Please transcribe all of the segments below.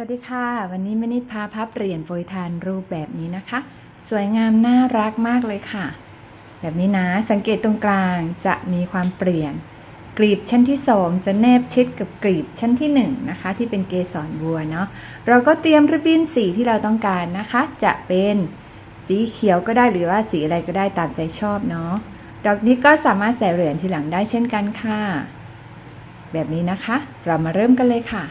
สวัสดีค่ะ วันนี้มณิดพาพับเหรียญโปรยทานรูปแบบนี้นะคะ สวยงามน่ารักมากเลยค่ะ แบบนี้นะสังเกตตรงกลางจะมีความเปลี่ยน กลีบชั้นที่สองจะแนบชิดกับกลีบชั้นที่หนึ่งนะคะ ที่เป็นเกสรบัวเนาะเราก็เตรียมริบบิ้นสีที่เราต้องการนะคะ จะเป็นสีเขียวก็ได้หรือว่าสีอะไรก็ได้ตามใจชอบเนาะดอกนี้ก็สามารถใส่เหรียญทีหลังได้เช่นกันค่ะ แบบนี้นะคะ เรามาเริ่มกันเลยค่ะ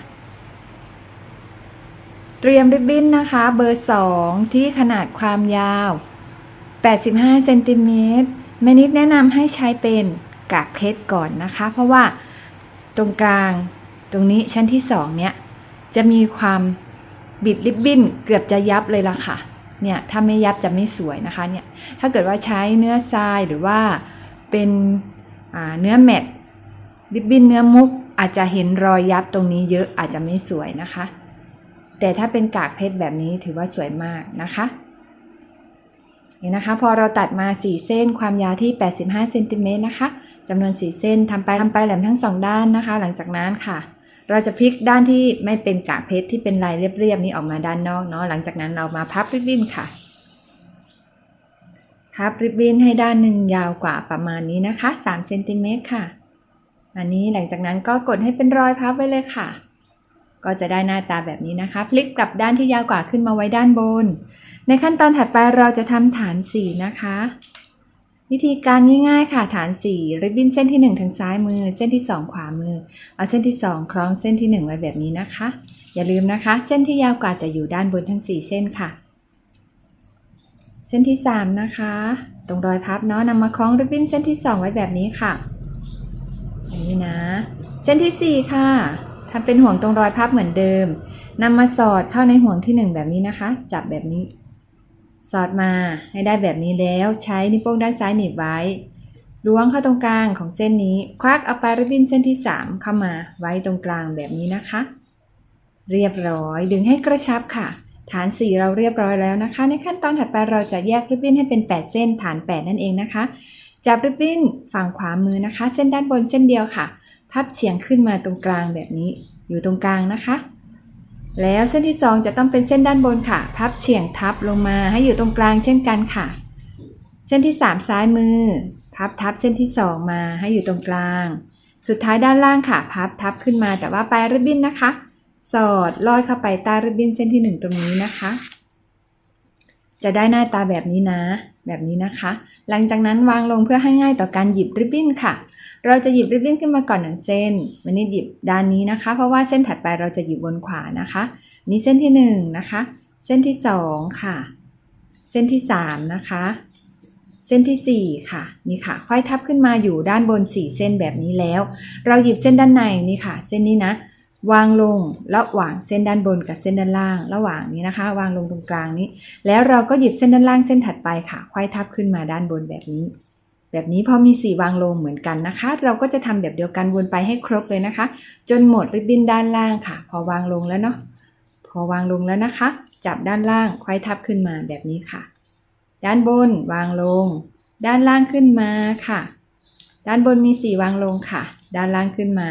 เตรียมริบบิ้นนะคะ เบอร์ 2 ที่ขนาดความยาว 85เซนติเมตรแม่นิดแนะนำให้ใช้เป็นกากเพชรก่อนนะคะ เพราะว่าตรงกลางตรงนี้ชั้นที่ 2 เนี่ย จะมีความบิดริบบิ้นเกือบจะยับเลยล่ะค่ะ เนี่ยถ้าไม่ยับจะไม่สวยนะคะเนี่ยถ้าเกิดว่าใช้เนื้อทรายหรือว่าเป็นเนื้อแมตต์ริบบิ้นเนื้อมุกอาจจะเห็นรอยยับตรงนี้เยอะอาจจะไม่สวยนะคะ แต่ถ้าเป็นกากเพชรแบบนี้ถือว่าสวยมากนะคะนี่นะคะ พอเราตัดมา 4 เส้นความยาวที่ 85เซนติเมตรนะคะจำนวน 4 เส้นทำไปทำไปแหลมทั้งสองด้านนะคะ หลังจากนั้นค่ะ เราจะพลิกด้านที่ไม่เป็นกากเพชรที่เป็นลายเรียบๆนี้ออกมาด้านนอกเนาะหลังจากนั้นเรามาพับริบบิ้นค่ะ พับริบบิ้นให้ด้านหนึ่งยาวกว่าประมาณนี้นะคะ3เซนติเมตรค่ะ อันนี้หลังจากนั้นก็กดให้เป็นรอยพับไว้เลยค่ะ ก็จะได้หน้าตาแบบนี้นะคะ พลิกกลับด้านที่ยาวกว่าขึ้นมาไว้ด้านบน ในขั้นตอนถัดไปเราจะทำฐานสีนะคะ วิธีการง่ายๆค่ะฐานสีริบบิ้นเส้นที่1ทางซ้ายมือ เส้นที่ 2 ขวามือ เอาเส้นที่ 2 คล้องเส้นที่ 1 ไว้แบบนี้นะคะ อย่าลืมนะคะ เส้นที่ยาวกว่าจะอยู่ด้านบนทั้ง 4 เส้นค่ะ เส้นที่ 3 นะคะ ตรงรอยพับเนาะนำมาคล้องริบบิ้นเส้นที่ 2 ไว้แบบนี้ค่ะอย่างนี้นะ เส้นที่ 4 ค่ะ ทำเป็นห่วงตรงรอยพับเหมือนเดิมนำมาสอดเข้าในห่วงที่1แบบนี้นะคะ จับแบบนี้ สอดมาให้ได้แบบนี้แล้วใช้นิ้วโป้งด้านซ้ายหนีบไว้ ล้วงเข้าตรงกลางของเส้นนี้ ควักเอาปลายริบบิ้นเส้นที่3เข้ามาไว้ตรงกลางแบบนี้นะคะ เรียบร้อยดึงให้กระชับค่ะ ฐานสี่เราเรียบร้อยแล้วนะคะ ในขั้นตอนถัดไปเราจะแยกริบบิ้นให้เป็น 8 เส้นฐาน 8 นั่นเองนะคะ จับริบบิ้นฝั่งขวามือนะคะ เส้นด้านบนเส้นเดียวค่ะ พับเฉียงขึ้นมาตรงกลางแบบนี้ อยู่ตรงกลางนะคะ แล้วเส้นที่ 2 จะต้องเป็นเส้นด้านบนค่ะ พับเฉียงทับลงมาให้อยู่ตรงกลางเช่นกันค่ะ เส้นที่ 3 ซ้ายมือ พับทับเส้นที่ 2 มาให้อยู่ตรงกลาง สุดท้ายด้านล่างค่ะ พับทับขึ้นมาแต่ว่าปลายริบบิ้นนะคะ สอดลอดเข้าไปใต้ริบบิ้นเส้นที่ 1 ตรงนี้นะคะจะได้หน้าตาแบบนี้นะ แบบนี้นะคะ หลังจากนั้นวางลงเพื่อให้ง่ายต่อการหยิบริบบิ้นค่ะ เราจะหยิบริบบิ้นขึ้นมาก่อนหนึ่งเส้นวันนี้หยิบด้านนี้นะคะ เพราะว่าเส้นถัดไปเราจะหยิบบนขวานะคะ นี่เส้นที่หนึ่งนะคะ เส้นที่สองค่ะ เส้นที่สามนะคะ เส้นที่สี่ค่ะ นี่ค่ะ ค่อยทับขึ้นมาอยู่ด้านบนสี่เส้นแบบนี้แล้ว เราหยิบเส้นด้านในนี่ค่ะ เส้นนี้นะ วางลงระหว่างเส้นด้านบนกับเส้นด้านล่าง ระหว่างนี้นะคะ วางลงตรงกลางนี้ แล้วเราก็หยิบเส้นด้านล่างเส้นถัดไปค่ะ ค่อยทับขึ้นมาด้านบนแบบนี้ แบบนี้พอมีสีวางลงเหมือนกันนะคะ เราก็จะทำแบบเดียวกันวนไปให้ครบเลยนะคะ จนหมดริบบิ้นด้านล่างค่ะ พอวางลงแล้วเนาะพอวางลงแล้วนะคะ จับด้านล่างค่อยทับขึ้นมาแบบนี้ค่ะ ด้านบนวางลง ด้านล่างขึ้นมาค่ะ ด้านบนมีสีวางลงค่ะ ด้านล่างขึ้นมา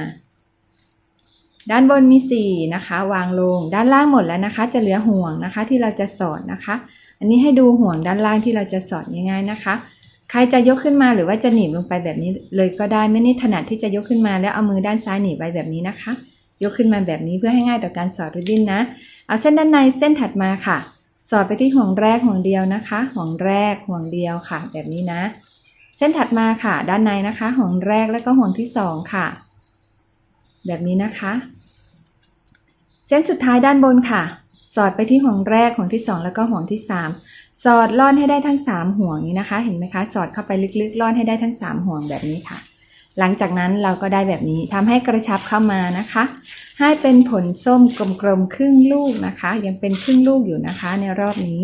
ด้านบนมีสี่นะคะ วางลงด้านล่างหมดแล้วนะคะ จะเหลือห่วงนะคะที่เราจะสอดนะคะ อันนี้ให้ดูห่วงด้านล่างที่เราจะสอดง่ายๆนะคะ ใครจะยกขึ้นมาหรือว่าจะหนีบลงไปแบบนี้เลยก็ได้ไม่ได้ถนัดที่จะยกขึ้นมาแล้วเอามือด้านซ้ายหนีบไว้แบบนี้นะคะ ยกขึ้นมาแบบนี้เพื่อให้ง่ายต่อการสอดริบบิ้นนะ เอาเส้นด้านในเส้นถัดมาค่ะ สอดไปที่ห่วงแรกห่วงเดียวนะคะ ห่วงแรกห่วงเดียวค่ะ แบบนี้นะ เส้นถัดมาค่ะ ด้านในนะคะ ห่วงแรกแล้วก็ห่วงที่สองค่ะ แบบนี้นะคะ เส้นสุดท้ายด้านบนค่ะ สอดไปที่ห่วงแรกห่วงที่สองแล้วก็ห่วงที่สาม สอดล่อนให้ได้ทั้งสามห่วงนี้นะคะ เห็นไหมคะ สอดเข้าไปลึกๆล่อนให้ได้ทั้งสามห่วงแบบนี้ค่ะ หลังจากนั้นเราก็ได้แบบนี้ทำให้กระชับเข้ามานะคะ ให้เป็นผลส้มกลมๆครึ่งลูกนะคะ ยังเป็นครึ่งลูกอยู่นะคะ ในรอบนี้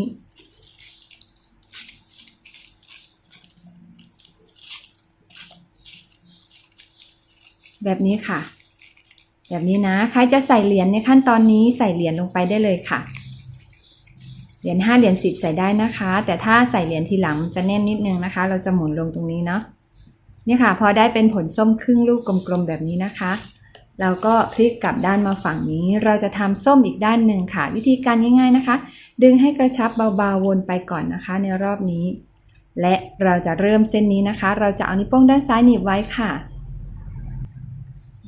แบบนี้ค่ะ แบบนี้นะ ใครจะใส่เหรียญในขั้นตอนนี้ใส่เหรียญลงไปได้เลยค่ะ เหรียญห้าเหรียญสิบใส่ได้นะคะ แต่ถ้าใส่เหรียญทีหลังจะแน่นนิดนึงนะคะ เราจะหมุนลงตรงนี้เนาะเนี่ยค่ะ พอได้เป็นผลส้มครึ่งลูกกลมๆแบบนี้นะคะ เราก็พลิกกลับด้านมาฝั่งนี้ เราจะทำส้มอีกด้านหนึ่งค่ะ วิธีการง่าย ๆนะคะ ดึงให้กระชับเบาๆวนไปก่อนนะคะ ในรอบนี้ และเราจะเริ่มเส้นนี้นะคะ เราจะเอานิ้วโป้งด้านซ้ายหนีบไว้ค่ะ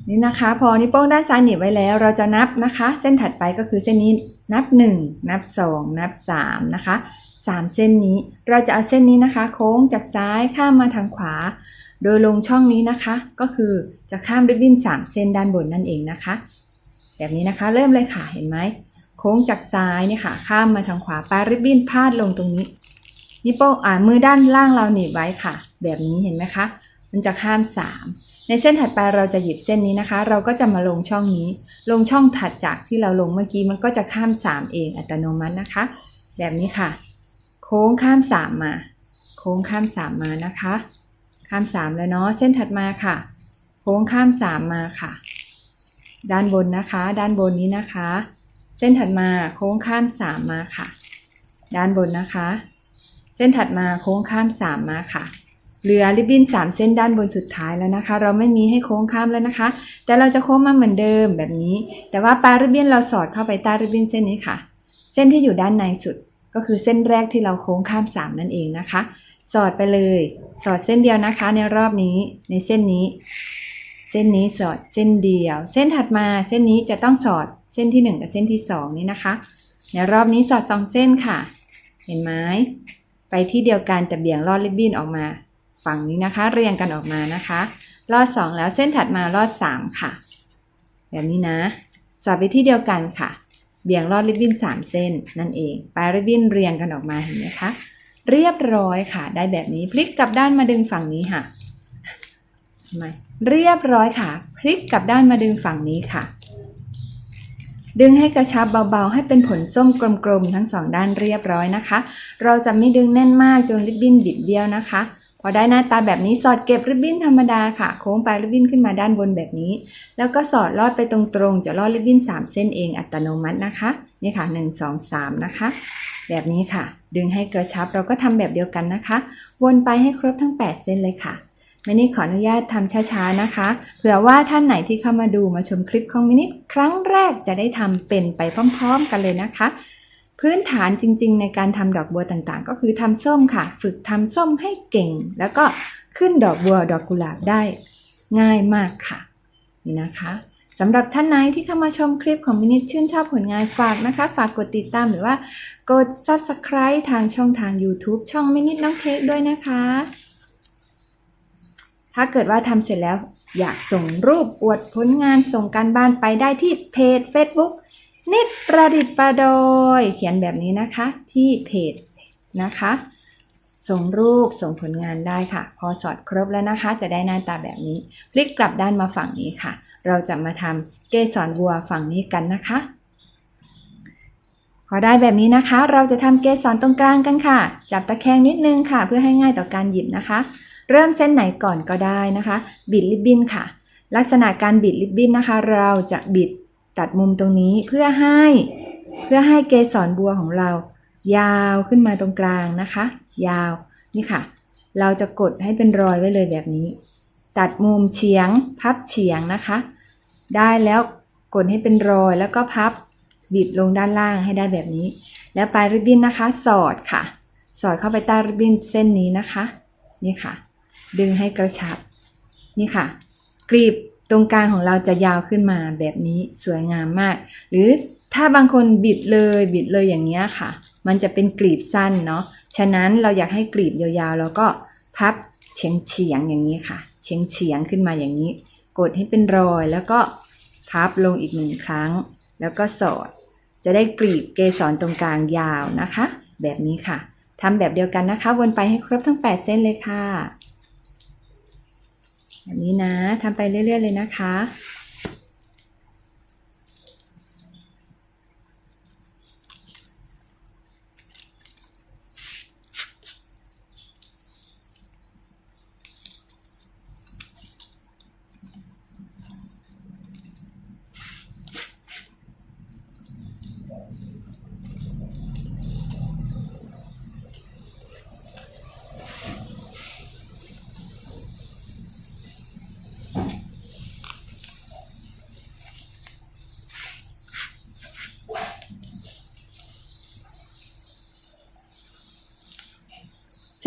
นี่นะคะ พอนิ้วโป้งด้านซ้ายหนีบไว้แล้ว เราจะนับนะคะ เส้นถัดไปก็คือเส้นนี้ นับ 1 นับ 2 นับ 3 นะคะ 3 เส้นนี้เราจะเอาเส้นนี้นะคะ โค้งจากซ้ายข้ามมาทางขวา โดยลงช่องนี้นะคะ ก็คือจะข้ามริบบิ้น 3 เส้นด้านบนนั่นเองนะคะ แบบนี้นะคะเริ่มเลยค่ะเห็นไหมโค้งจากซ้ายเนี่ยค่ะ ข้ามมาทางขวาปลายริบบิ้นพาดลงตรงนี้นิ้วโป้งอ่ามือด้านล่างเราหนีบไว้ค่ะ แบบนี้เห็นไหมคะ มันจะข้าม 3 ในเส้นถัดไปเราจะหยิบเส้นนี้นะคะ เราก็จะมาลงช่องนี้ ลงช่องถัดจากที่เราลงเมื่อกี้มันก็จะข้าม 3 เองอัตโนมัตินะคะ แบบนี้ค่ะ โค้งข้าม 3 มา โค้งข้าม 3 มานะคะ ข้าม 3 แล้วเนาะเส้นถัดมาค่ะ โค้งข้าม 3 มาค่ะ ด้านบนนะคะ ด้านบนนี้นะคะ เส้นถัดมาโค้งข้าม 3 มาค่ะ ด้านบนนะคะ เส้นถัดมาโค้งข้าม 3 มาค่ะ เหลือริบบิ้น3เส้นด้านบนสุดท้ายแล้วนะคะ เราไม่มีให้โค้งข้ามแล้วนะคะ แต่เราจะโค้งมาเหมือนเดิมแบบนี้ แต่ว่าปลายริบบิ้นเราสอดเข้าไปใต้ริบบิ้นเส้นนี้ค่ะ เส้นที่อยู่ด้านในสุดก็คือเส้นแรกที่เราโค้งข้าม3นั่นเองนะคะ สอดไปเลย สอดเส้นเดียวนะคะ ในรอบนี้ในเส้นนี้ เส้นนี้สอดเส้นเดียว เส้นถัดมาเส้นนี้จะต้องสอดเส้นที่1กับเส้นที่2นี้นะคะ ในรอบนี้สอดสองเส้นค่ะ เห็นไหมไปที่เดียวกันแต่เบี่ยงลอดริบบิ้นออกมา ฝั่งนี้นะคะ เรียงกันออกมานะคะ ลอด 2 แล้วเส้นถัดมาลอด 3 ค่ะ แบบนี้นะสอดไปที่เดียวกันค่ะ เบี่ยงลอดริบบิ้น3 เส้นนั่นเองปลายริบบิ้นเรียงกันออกมาเห็นไหมคะเรียบร้อยค่ะ ได้แบบนี้พลิกกลับด้านมาดึงฝั่งนี้ค่ะทำไมเรียบร้อยค่ะ พลิกกลับด้านมาดึงฝั่งนี้ค่ะ ดึงให้กระชับเบาๆ ให้เป็นผลส้มกลมๆ ทั้งสองด้านเรียบร้อยนะคะ เราจะไม่ดึงแน่นมากจนริบบิ้นบิดเบี้ยวนะคะ พอได้หน้าตาแบบนี้สอดเก็บริบบิ้นธรรมดาค่ะ โค้งไปริบบิ้นขึ้นมาด้านบนแบบนี้ แล้วก็สอดลอดไปตรงๆ จะลอดริบบิ้น 3 เส้นเองอัตโนมัตินะคะ นี่ค่ะ 1 2 3 นะคะ แบบนี้ค่ะ ดึงให้กระชับเราก็ทำแบบเดียวกันนะคะ วนไปให้ครบทั้ง 8 เส้นเลยค่ะมินิขออนุญาตทำช้าๆนะคะ เผื่อว่าท่านไหนที่เข้ามาดูมาชมคลิปของมินิครั้งแรกจะได้ทำเป็นไปพร้อม ๆ กันเลยนะคะ พื้นฐานจริง ๆ ในการทำดอกบัวต่างๆ ก็คือทำส้มค่ะ ฝึกทำส้มให้เก่ง แล้วก็ขึ้นดอกบัวดอกกุหลาบได้ง่ายมากค่ะ นี่นะคะสำหรับท่านไหนที่เข้ามาชมคลิปของมินิชื่นชอบผลงานฝากนะคะ ฝากกดติดตามหรือว่ากด subscribe ทางช่องทาง YouTube ช่องมินิน้องเค้กด้วยนะคะ ถ้าเกิดว่าทำเสร็จแล้วอยากส่งรูปอวดผลงานส่งการบ้านไปได้ที่เพจ Facebook นิดประดิษฐ์ประดอยเขียนแบบนี้นะคะ ที่เพจนะคะ ส่งรูปส่งผลงานได้ค่ะ พอสอดครบแล้วนะคะ จะได้หน้าตาแบบนี้พลิกกลับด้านมาฝั่งนี้ค่ะ เราจะมาทำเกสรบัวฝั่งนี้กันนะคะพอได้แบบนี้นะคะ เราจะทำเกสรตรงกลางกันค่ะ จับตะแคงนิดนึงค่ะ เพื่อให้ง่ายต่อการหยิบนะคะ เริ่มเส้นไหนก่อนก็ได้นะคะ บิดริบบิ้นค่ะ ลักษณะการบิดริบบิ้นนะคะ เราจะบิด ตัดมุมตรงนี้เพื่อให้เพื่อให้เกสรบัวของเรา ยาวขึ้นมาตรงกลางนะคะ ยาวนี่ค่ะ เราจะกดให้เป็นรอยไว้เลยแบบนี้ ตัดมุมเฉียง พับเฉียงนะคะ ได้แล้วกดให้เป็นรอยแล้วก็พับบิดลงด้านล่างให้ได้แบบนี้ แล้วปลายริบบิ้นนะคะ สอดค่ะ สอดเข้าไปใต้ริบบิ้นเส้นนี้นะคะ นี่ค่ะ ดึงให้กระชับ นี่ค่ะกรีบ ตรงกลางของเราจะยาวขึ้นมาแบบนี้สวยงามมาก หรือถ้าบางคนบิดเลยบิดเลยอย่างเงี้ยค่ะ มันจะเป็นกรีบสั้นเนาะฉะนั้นเราอยากให้กรีบยาวๆเราก็พับเฉียงเฉียงๆอย่างนี้ค่ะ เฉียงเฉียงๆขึ้นมาอย่างนี้ กดให้เป็นรอยแล้วก็พับลงอีกหนึ่งครั้ง แล้วก็สอด จะได้กรีบเกสรตรงกลางยาวนะคะ แบบนี้ค่ะทำแบบเดียวกันนะคะ วนไปให้ครบทั้ง 8 เส้นเลยค่ะ แบบนี้นะทำไปเรื่อย ๆ เลยนะคะ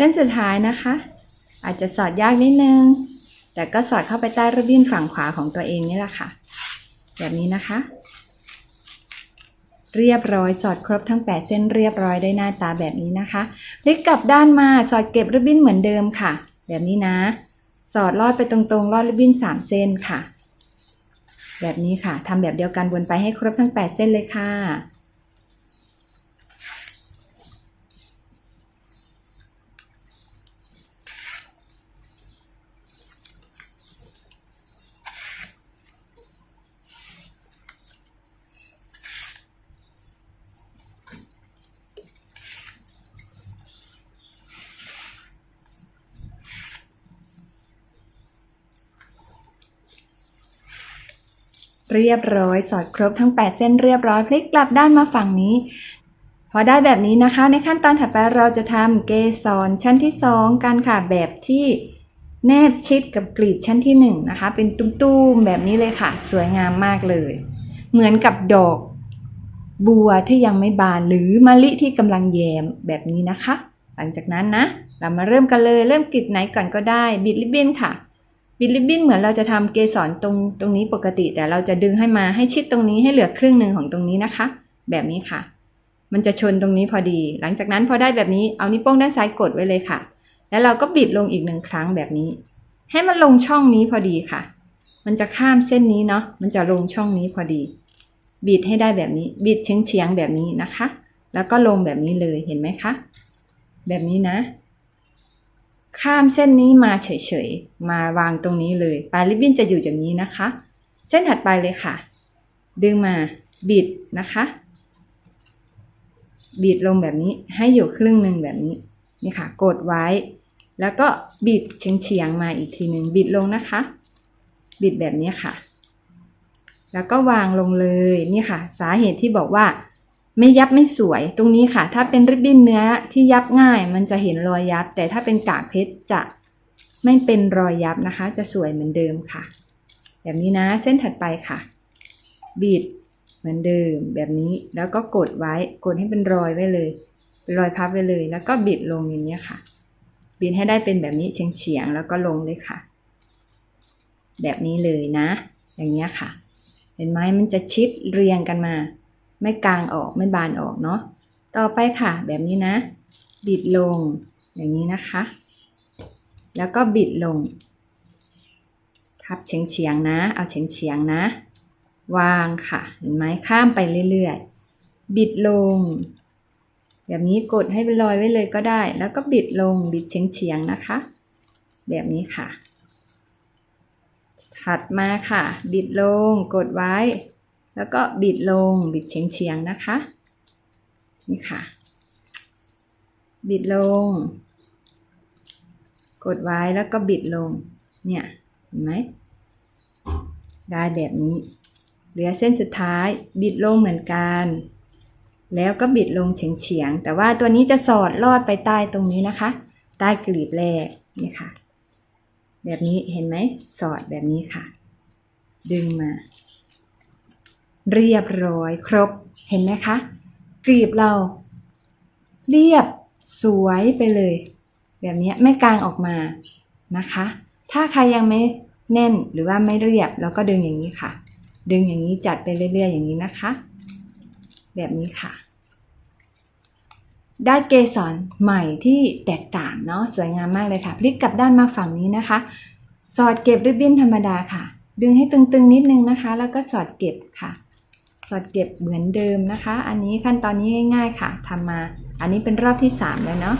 เส้นสุดท้ายนะคะ อาจจะสอดยากนิดนึง แต่ก็สอดเข้าไปใต้ริบบิ้นฝั่งขวาของตัวเองนี่แหละค่ะ แบบนี้นะคะ เรียบร้อยสอดครบทั้ง 8 เส้นเรียบร้อยได้หน้าตาแบบนี้นะคะพลิกกลับด้านมาสอดเก็บริบบิ้นเหมือนเดิมค่ะ แบบนี้นะ สอดลอดไปตรงๆลอดริบบิ้น3 เส้นค่ะ แบบนี้ค่ะทำแบบเดียวกันวนไปให้ครบทั้ง 8 เส้นเลยค่ะ เรียบร้อย สอดครบทั้ง 8 เส้นเรียบร้อยพลิกกลับด้านมาฝั่งนี้ พอได้แบบนี้นะคะ ในขั้นตอนถัดไปเราจะทำเกสรชั้นที่ 2กันค่ะแบบที่แนบชิดกับกลีบชั้นที่ 1 นะคะ เป็นตุ้มๆแบบนี้เลยค่ะ สวยงามมากเลย เหมือนกับดอกบัวที่ยังไม่บานหรือมะลิที่กำลังแยมแบบนี้นะคะ หลังจากนั้นนะ เรามาเริ่มกันเลยเริ่มกลีบไหนก่อนก็ได้ บิดริบบิ้นค่ะ บิดริบบิ้นเหมือนเราจะทำเกสรตรงตรงนี้ปกติ แต่เราจะดึงให้มาให้ชิดตรงนี้ให้เหลือครึ่งหนึ่งของตรงนี้นะคะ แบบนี้ค่ะ มันจะชนตรงนี้พอดี หลังจากนั้นพอได้แบบนี้เอานิ้วโป้งด้านซ้ายกดไว้เลยค่ะ แล้วเราก็บิดลงอีกหนึ่งครั้งแบบนี้ ให้มันลงช่องนี้พอดีค่ะ มันจะข้ามเส้นนี้เนาะมันจะลงช่องนี้พอดี บิดให้ได้แบบนี้ บิดเฉียงๆแบบนี้นะคะ แล้วก็ลงแบบนี้เลยเห็นไหมคะ แบบนี้นะ ข้ามเส้นนี้มาเฉยๆ มาวางตรงนี้เลย ปลายริบบิ้นจะอยู่อย่างนี้นะคะ เส้นถัดไปเลยค่ะ ดึงมาบิดนะคะ บิดลงแบบนี้ให้อยู่ครึ่งหนึ่งแบบนี้ นี่ค่ะ กดไว้ แล้วก็บิดเฉียงๆมาอีกทีหนึ่งบิดลงนะคะ บิดแบบนี้ค่ะ แล้วก็วางลงเลย นี่ค่ะ สาเหตุที่บอกว่า ไม่ยับไม่สวย ตรงนี้ค่ะ ถ้าเป็นริบบิ้นเนื้อที่ยับง่าย มันจะเห็นรอยยับ แต่ถ้าเป็นกากเพชรจะไม่เป็นรอยยับนะคะ จะสวยเหมือนเดิมค่ะ แบบนี้นะ เส้นถัดไปค่ะบิดเหมือนเดิม แบบนี้แล้วก็กดไว้ กดให้เป็นรอยไว้เลยเป็นรอยพับไว้เลย แล้วก็บิดลงอย่างนี้ค่ะ บิดให้ได้เป็นแบบนี้เฉียงๆแล้วก็ลงเลยค่ะ แบบนี้เลยนะ อย่างเงี้ค่ะ เห็นไหมมันจะชิดเรียงกันมา ไม่กลางออกไม่บานออกเนาะต่อไปค่ะ แบบนี้นะ บิดลงอย่างนี้นะคะ แล้วก็บิดลง พับเฉียงๆนะ เอาเฉียงๆนะ วางค่ะ เห็นไหมข้ามไปเรื่อยๆ บิดลง แบบนี้กดให้เป็นรอยไว้เลยก็ได้ แล้วก็บิดลงบิดเฉียงเฉียงๆนะคะ แบบนี้ค่ะ ถัดมาค่ะ บิดลงกดไว้ แล้วก็บิดลงบิดเฉียงๆนะคะ นี่ค่ะ บิดลง กดไว้แล้วก็บิดลง เนี่ย เห็นไหม ได้แบบนี้ เหลือเส้นสุดท้าย บิดลงเหมือนกัน แล้วก็บิดลงเฉียงๆ แต่ว่าตัวนี้จะสอดลอดไปใต้ตรงนี้นะคะ ใต้กลีบแรก นี่ค่ะ แบบนี้เห็นไหม สอดแบบนี้ค่ะ ดึงมา เรียบร้อยครบ เห็นไหมคะกลีบเรา เรียบสวยไปเลย แบบนี้ไม่กลางออกมานะคะ ถ้าใครยังไม่แน่นหรือว่าไม่เรียบเราก็ดึงอย่างนี้ค่ะ ดึงอย่างนี้จัดไปเรื่อยๆอย่างนี้นะคะ แบบนี้ค่ะ ได้เกสรใหม่ที่แตกต่างเนาะสวยงามมากเลยค่ะ พลิกกลับด้านมาฝั่งนี้นะคะ สอดเก็บริบบิ้นธรรมดาค่ะ ดึงให้ตึงๆนิดนึงนะคะ แล้วก็สอดเก็บค่ะ สอดเก็บเหมือนเดิมนะคะ อันนี้ขั้นตอนนี้ง่ายๆค่ะทำมา อันนี้เป็นรอบที่สามแล้วเนาะ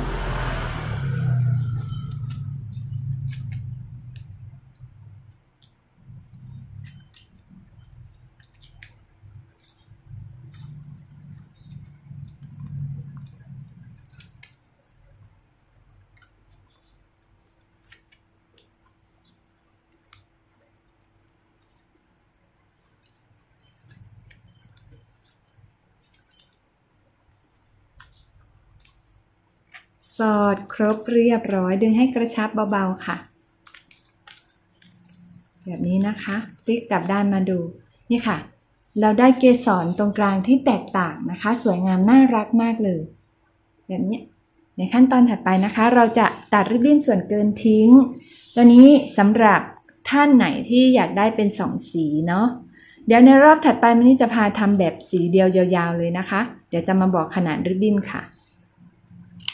สอดครบเรียบร้อยดึงให้กระชับเบาๆค่ะ แบบนี้นะคะพลิกกลับด้านมาดู นี่ค่ะ เราได้เกสรตรงกลางที่แตกต่างนะคะ สวยงามน่ารักมากเลย แบบนี้ในขั้นตอนถัดไปนะคะ เราจะตัดริบบิ้นส่วนเกินทิ้ง ตัวนี้สำหรับท่านไหนที่อยากได้เป็นสองสีเนาะเดี๋ยวในรอบถัดไปมันนี่จะพาทำแบบสีเดียวยาวๆเลยนะคะ เดี๋ยวจะมาบอกขนาดริบบิ้นค่ะ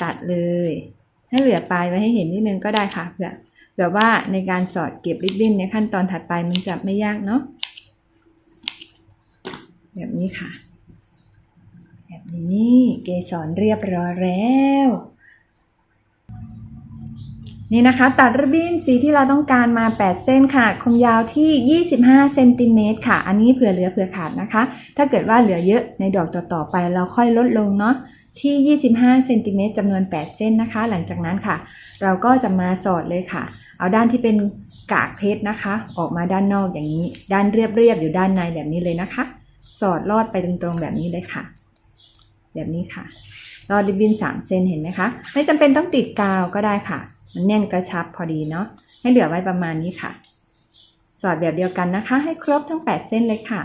ตัดเลย ให้เหลือปลายไว้ให้เห็นนิดนึงก็ได้ค่ะเผื่อเผื่อว่าในการสอดเก็บริบบิ้นในขั้นตอนถัดไปมันจะไม่ยากเนาะแบบนี้ค่ะ แบบนี้เกสรเรียบร้อยแล้ว นี่นะคะ ตัดริบบิ้นสีที่เราต้องการมา 8 เส้นค่ะความยาวที่ 25เซนติเมตรค่ะ อันนี้เผื่อเหลือเผื่อขาดนะคะ ถ้าเกิดว่าเหลือเยอะในดอกต่อๆไปเราค่อยลดลงเนาะ ที่ 25เซนติเมตรจำนวน 8 เส้นนะคะ หลังจากนั้นค่ะ เราก็จะมาสอดเลยค่ะ เอาด้านที่เป็นกากเพชรนะคะ ออกมาด้านนอกอย่างนี้ ด้านเรียบๆอยู่ด้านในแบบนี้เลยนะคะ สอดลอดไปตรงๆแบบนี้เลยค่ะ แบบนี้ค่ะลอดริบบิ้น3เซนเห็นไหมคะ ไม่จำเป็นต้องติดกาวก็ได้ค่ะ มันแน่นกระชับพอดีเนาะ ให้เหลือไว้ประมาณนี้ค่ะ สอดแบบเดียวกันนะคะ ให้ครบทั้ง 8 เส้นเลยค่ะ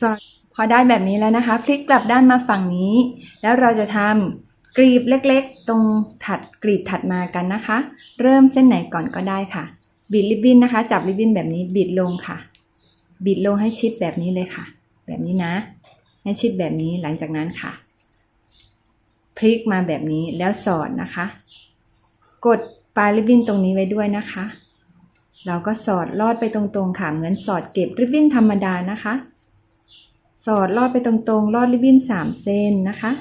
สอดพอได้แบบนี้แล้วนะคะ พลิกกลับด้านมาฝั่งนี้ แล้วเราจะทำกรีบเล็กๆ ตรงถัดกรีบถัดมากันนะคะ เริ่มเส้นไหนก่อนก็ได้ค่ะ บิดริบบิ้นนะคะ จับริบบิ้นแบบนี้บิดลงค่ะ บิดลงให้ชิดแบบนี้เลยค่ะ แบบนี้นะ ให้ชิดแบบนี้หลังจากนั้นค่ะ พลิกมาแบบนี้แล้วสอดนะคะ กดปลายริบบิ้นตรงนี้ไว้ด้วยนะคะ เราก็สอดลอดไปตรงๆค่ะเหมือนสอดเก็บริบบิ้นธรรมดานะคะ สอดลอดไปตรงๆ ลอดริบบิ้นสามเส้นนะคะ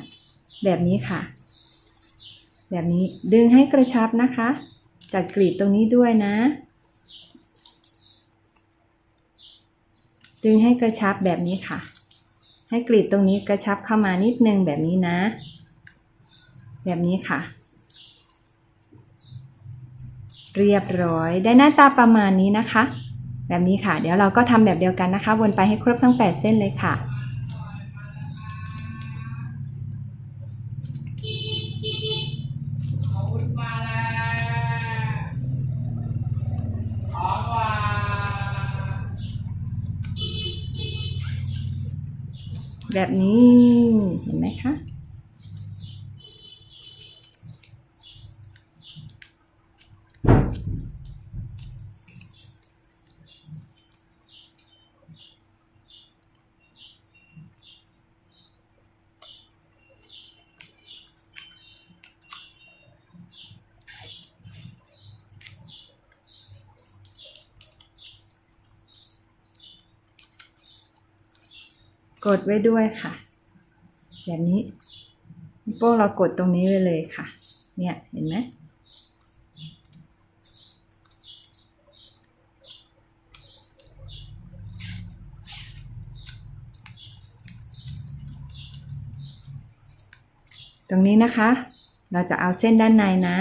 แบบนี้ค่ะ แบบนี้ดึงให้กระชับนะคะ จัดกรีบตรงนี้ด้วยนะ ดึงให้กระชับแบบนี้ค่ะ ให้กรีบตรงนี้กระชับเข้ามานิดนึงแบบนี้นะ แบบนี้ค่ะ เรียบร้อยได้หน้าตาประมาณนี้นะคะแบบนี้ค่ะ เดี๋ยวเราก็ทำแบบเดียวกันนะคะ วนไปให้ครบทั้ง 8 เส้นเลยค่ะ ขอบคุณมาแล้วขอว่า แบบนี้เห็นไหมคะ กดไว้ด้วยค่ะ แบบนี้นิ้วโป้เรากดตรงนี้ไว้เลยค่ะ เนี่ยเห็นไหมตรงนี้นะคะ เราจะเอาเส้นด้านในนะ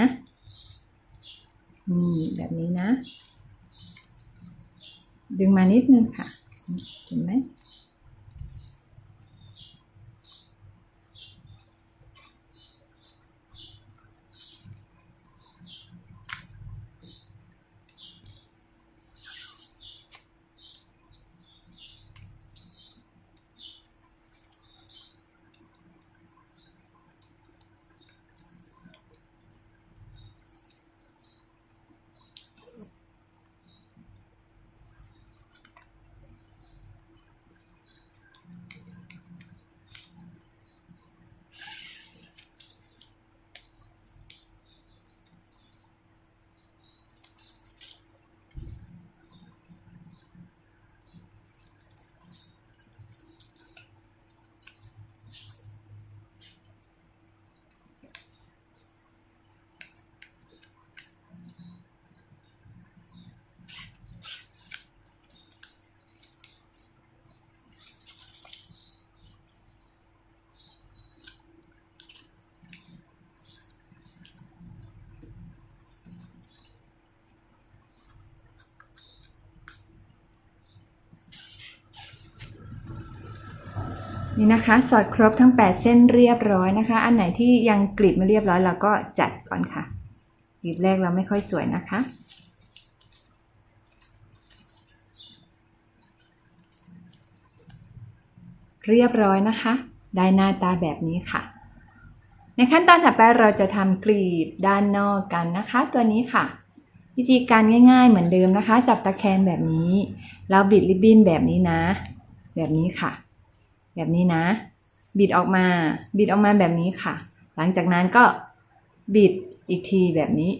นี่แบบนี้นะ ดึงมานิดนึงค่ะ เห็นไหม นี่นะคะ สอดครบทั้ง 8 เส้นเรียบร้อยนะคะ อันไหนที่ยังกรีดไม่เรียบร้อยเราก็จัดก่อนค่ะกรีดแรกเราไม่ค่อยสวยนะคะ เรียบร้อยนะคะ ได้หน้าตาแบบนี้ค่ะ ในขั้นตอนถัดไปเราจะทำกลีบด้านนอกกันนะคะ ตัวนี้ค่ะ วิธีการง่าย ๆ เหมือนเดิมนะคะ จับตะแคงแบบนี้ แล้วบิดริบบิ้นแบบนี้นะ แบบนี้ค่ะ แบบนี้นะ บิดออกมา บิดออกมาแบบนี้ค่ะ หลังจากนั้นก็บิดอีกทีแบบนี้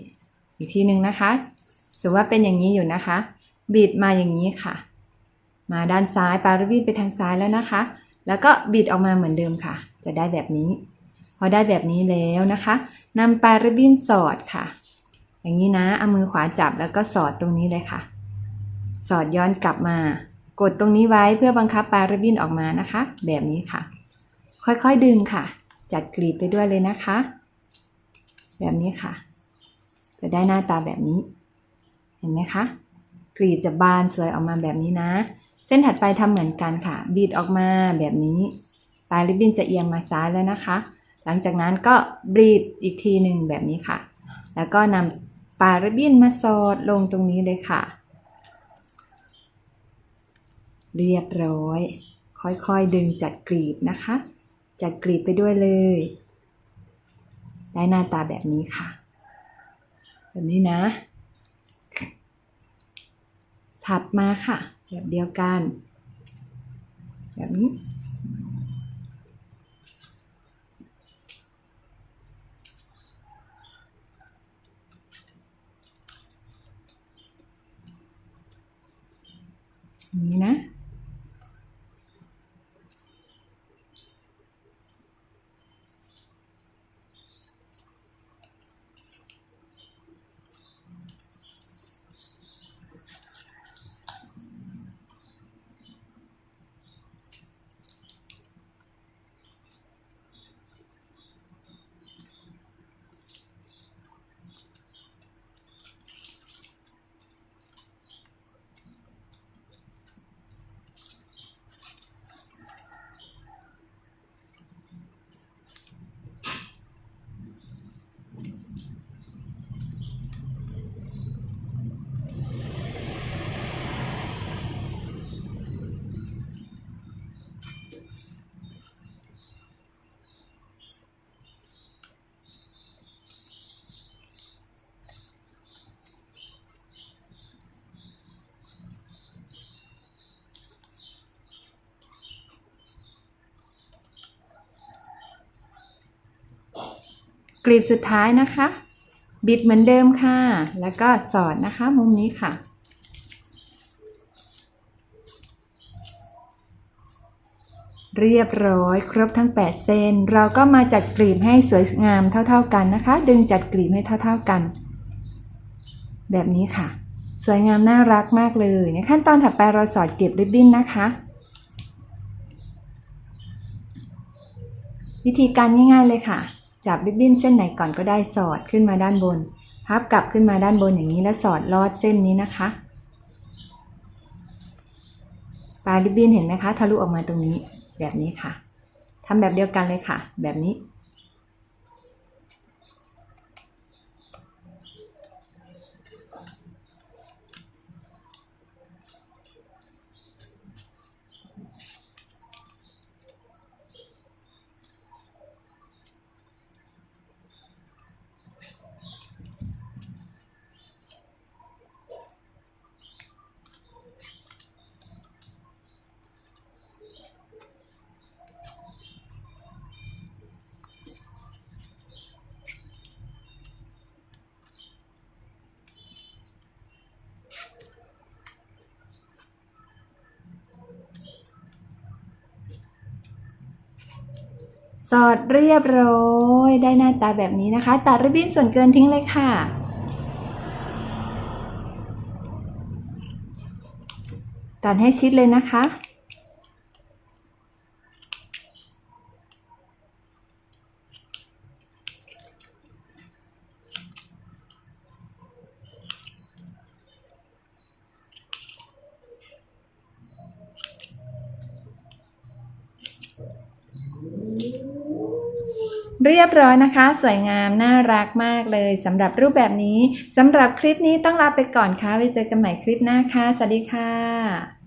อีกทีหนึ่งนะคะถือว่าเป็นอย่างนี้อยู่นะคะ บิดมาอย่างนี้ค่ะ มาด้านซ้ายปลายริบบิ้นไปทางซ้ายแล้วนะคะ แล้วก็บิดออกมาเหมือนเดิมค่ะ จะได้แบบนี้ พอได้แบบนี้แล้วนะคะนำปลายริบบิ้นสอดค่ะ อย่างนี้นะ เอามือขวาจับแล้วก็สอดตรงนี้เลยค่ะ สอดย้อนกลับมา กดตรงนี้ไว้เพื่อบังคับปลายริบบิ้นออกมานะคะ แบบนี้ค่ะ ค่อยๆดึงค่ะ จัดกรีบไปด้วยเลยนะคะ แบบนี้ค่ะ จะได้หน้าตาแบบนี้ เห็นไหมคะ กรีบจะบานสวยออกมาแบบนี้นะ เส้นถัดไปทำเหมือนกันค่ะ บีดออกมาแบบนี้ปลายริบบิ้นจะเอียงมาซ้ายแล้วนะคะ หลังจากนั้นก็บีดอีกทีหนึ่งแบบนี้ค่ะ แล้วก็นำปลายริบบิ้นมาสอดลงตรงนี้เลยค่ะ เรียบร้อย ค่อยๆดึงจัดกรีบนะคะ จัดกรีบไปด้วยเลย ได้หน้าตาแบบนี้ค่ะ แบบนี้นะ ถัดมาค่ะ แบบเดียวกัน แบบนี้นี้นะ กรีบสุดท้ายนะคะ บิดเหมือนเดิมค่ะ แล้วก็สอดนะคะ มุมนี้ค่ะ เรียบร้อยครบทั้ง 8 เส้น เราก็มาจัดกรีบให้สวยงามเท่า ๆกันนะคะ ดึงจัดกรีบให้เท่า ๆกัน แบบนี้ค่ะ สวยงามน่ารักมากเลยในขั้นตอนถัดไปเราสอดเก็บริบบิ้นนะคะวิธีการง่ายๆเลยค่ะ จับริบบิ้นเส้นไหนก่อนก็ได้สอดขึ้นมาด้านบน พับกลับขึ้นมาด้านบนอย่างนี้แล้วสอดลอดเส้นนี้นะคะปลายริบบิ้นเห็นไหมคะทะลุออกมาตรงนี้แบบนี้ค่ะทำแบบเดียวกันเลยค่ะ แบบนี้ สอดเรียบร้อยได้หน้าตาแบบนี้นะคะ ตัดริบบิ้นส่วนเกินทิ้งเลยค่ะ ตัดให้ชิดเลยนะคะ เรียบร้อยนะคะ สวยงามน่ารักมากเลยสำหรับรูปแบบนี้สำหรับคลิปนี้ต้องลาไปก่อนค่ะไว้เจอกันใหม่คลิปหน้าค่ะสวัสดีค่ะ